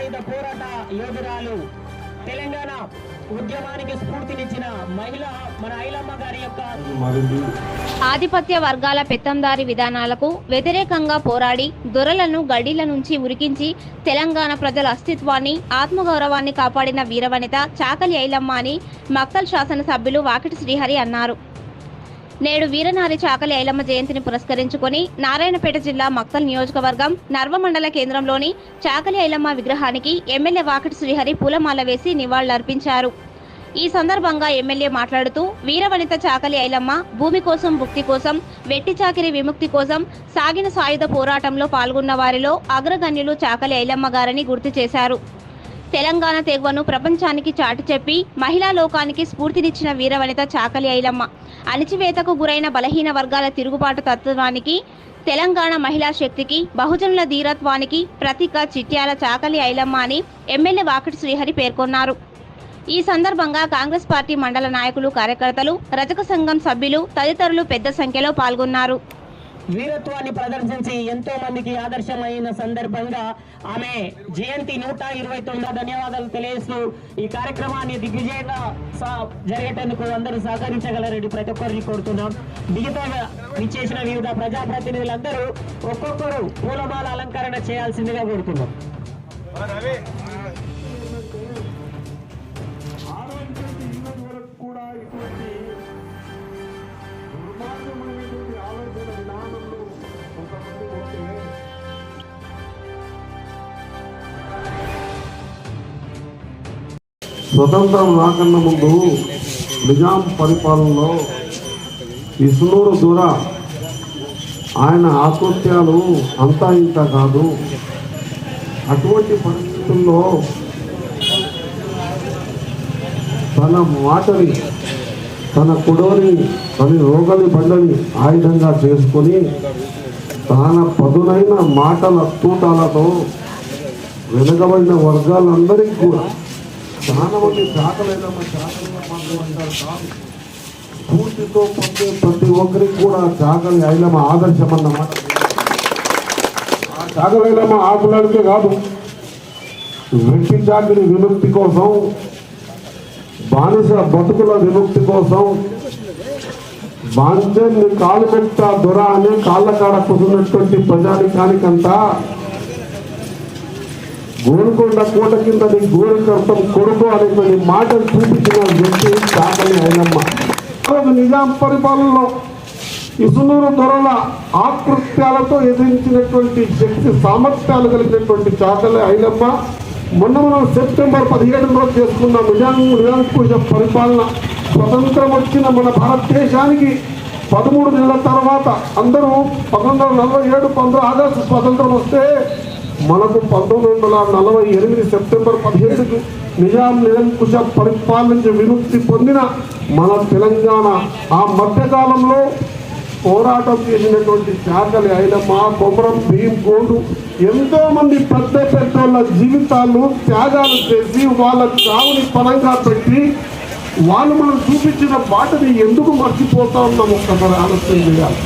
సాయుధ పోరాట యోధురాలు. తెలంగాణ ఉద్యమానికి స్ఫూర్తినిచ్చిన మహిళ మన ఐలమ్మ గారి యొక్క ఆధిపత్య వర్గాల పెత్తందారి విధానాలకు వ్యతిరేకంగా పోరాడి దొరలను గడీల నుంచి ఉరికించి తెలంగాణ ప్రజల అస్తిత్వాన్ని ఆత్మగౌరవాన్ని కాపాడిన వీరవనిత చాకలి ఐలమ్మ అని మక్కల్ శాసనసభ్యులు వాకిటి శ్రీహరి అన్నారు. నేడు వీరనారి చాకలి ఐలమ్మ జయంతిని పురస్కరించుకొని నారాయణపేట జిల్లా మక్తల్ నియోజకవర్గం నర్వ మండల కేంద్రంలోని చాకలి ఐలమ్మ విగ్రహానికి ఎమ్మెల్యే వాకటి శ్రీహరి పూలమాల వేసి నివాళులర్పించారు. ఈ సందర్భంగా ఎమ్మెల్యే మాట్లాడుతూ వీరవనిత చాకలి ఐలమ్మ భూమి కోసం భుక్తి కోసం వెట్టి చాకిరి విముక్తి కోసం సాగిన సాయుధ పోరాటంలో పాల్గొన్న వారిలో అగ్రగణ్యులు చాకలి ఐలమ్మ గారని గుర్తు చేశారు. తెలంగాణ తెగువను ప్రపంచానికి చాటి చెప్పి మహిళా లోకానికి స్ఫూర్తినిచ్చిన వీరవనిత చాకలి ఐలమ్మ. అణిచివేతకు గురైన బలహీన వర్గాల తిరుగుబాటు తత్వానికి తెలంగాణ మహిళా శక్తికి బహుజనుల ధీరత్వానికి ప్రతీక చిట్యాల చాకలి ఐలమ్మ అని ఎమ్మెల్యే వాకటి శ్రీహరి పేర్కొన్నారు. ఈ సందర్భంగా కాంగ్రెస్ పార్టీ మండల నాయకులు కార్యకర్తలు రజక సంఘం సభ్యులు తదితరులు పెద్ద సంఖ్యలో పాల్గొన్నారు. వీరత్వాన్ని ప్రదర్శించి ఎంతో మందికి ఆదర్శమైన సందర్భంగా ఆమె జయంతి నూట ఇరవై తొమ్మిది. ధన్యవాదాలు తెలియజేస్తూ ఈ కార్యక్రమాన్ని దిగ్విజయంగా జరిగేటందుకు అందరూ సహకరించగలరని ప్రతి ఒక్కరిని కోరుతున్నాం. మిగతా ఇచ్చేసిన వివిధ ప్రజాప్రతినిధులందరూ ఒక్కొక్కరు పూలమాల అలంకరణ చేయాల్సిందిగా కోరుతున్నాం. స్వతంత్రం రాకన్నా ముందు నిజాం పరిపాలనలో ఇసునూరు దూర ఆయన ఆకృత్యాలు అంతా ఇంత కాదు. అటువంటి పరిస్థితుల్లో తన మాటని తన కుడోని తన రోగని బండని ఆయుధంగా చేసుకొని తన పదునైన మాటల తూటాలతో వెనకబడిన వర్గాలందరికీ కూడా చాలా మంది చాకలేదమ్మ చాకలేదమ్మ అంటారు కాదు స్ఫూర్తితో పొందే ప్రతి ఒక్కరికి కూడా దాగలి ఐలమ్మ ఆదర్శం అన్నమాట ఆ చాకలైలమ్మ ఆకులకే కాదు వెట్టి చాకరి విముక్తి కోసం బానిస బతుకుల విముక్తి కోసం బాంచన్ని కాలు పెట్టా దొర అనే కాళ్ళ కాడ కుదిరినటువంటి ప్రజానికానికంతా గోరుకొండ కోట కింద నీ గోరుకర్తం కొడుకు అనేటువంటి మాటలు చూపించిన వ్యక్తి చాకలి అయినమ్మ. నిజాం పరిపాలనలో ఇసునూరు దొరల ఆకృత్యాలతో ఎదిరించినటువంటి శక్తి సామర్థ్యాలు కలిగినటువంటి చాకలి అయినమ్మ. మొన్న మనం సెప్టెంబర్ పదిహేడు రోజు చేసుకున్న నిజాం నిజాంకుశ పరిపాలన స్వతంత్రం వచ్చిన మన భారతదేశానికి పదమూడు నెలల తర్వాత అందరూ పంతొమ్మిది వందల నలభై ఏడు పంతొమ్మిది ఆగస్టు స్వతంత్రం వస్తే మనకు పంతొమ్మిది వందల నలభై ఎనిమిది సెప్టెంబర్ పదిహేడుకు నిజాం నిరంకుశ పరిపాలన విముక్తి పొందిన మన తెలంగాణ ఆ మధ్యకాలంలో పోరాటం చేసినటువంటి చాకలి ఐలమ్మ కొమరం భీం గోడు ఎంతో మంది పెద్ద పెద్దోళ్ళ జీవితాలు త్యాగాలు చేసి వాళ్ళ చావుని పరంగా పెట్టి వాళ్ళు మనం చూపించిన బాటని ఎందుకు మర్చిపోతా ఉన్నాం ఒక్కసారి ఆలోచన చేయాలి.